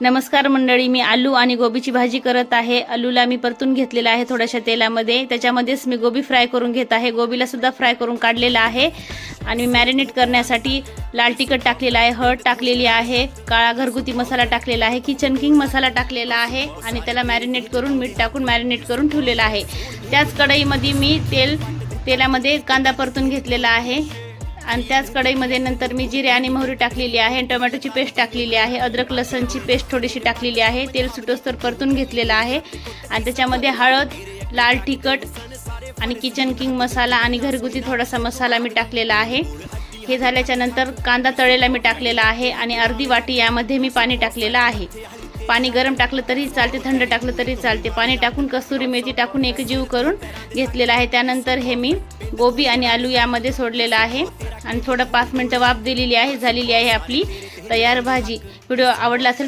नमस्कार मंडळी मी आलू आणि गोबीची भाजी करत आहे. आलूला मी परतून घेतलेला आहे थोड्याशा तेलामध्ये. त्याच्यामध्येच मी गोबी फ्राय करून घेत आहे. गोबीला सुद्धा फ्राय करून काढलेला आहे. आणि मॅरिनेट करण्यासाठी लाल तिखट टाकलेला आहे हळद टाकलेली आहे काळा घरगुती मसाला टाकलेला आहे किचन किंग मसाला टाकलेला आहे आणि त्याला मॅरिनेट करून मीठ टाकून मॅरिनेट करून ठेवलेला आहे. त्याच कढईमध्ये मी तेल तेलामध्ये कांदा परतून घेतलेला आहे. आणि त्याच कढईमध्ये नंतर मी जिरे आणि मोहरी टाकलेली आहे टोमॅटोची पेस्ट टाकलेली आहे अद्रक लसणची पेस्ट थोडीशी टाकलेली आहे तेल सुटोस्तर परतून घेतलेलं आहे आणि त्याच्यामध्ये हळद लाल तिखट आणि किचन किंग मसाला आणि घरगुती थोडासा मसाला मी टाकलेला आहे. हे झाल्याच्यानंतर कांदा तळेला मी टाकलेला आहे आणि अर्धी वाटी यामध्ये मी पाणी टाकलेलं आहे. पाणी गरम टाकलं तरी चालते थंड टाकलं तरी चालते. पाणी टाकून कस्तुरी मेथी टाकून एक जीव करून घेतलेलं आहे. त्यानंतर हे मी गोबी आणि आलू यामध्ये सोडलेलं आहे. आणि थोडं पाच मिनटं वाफ दिलेली आहे झालेली आहे आपली तयार भाजी. व्हिडिओ आवडला असेल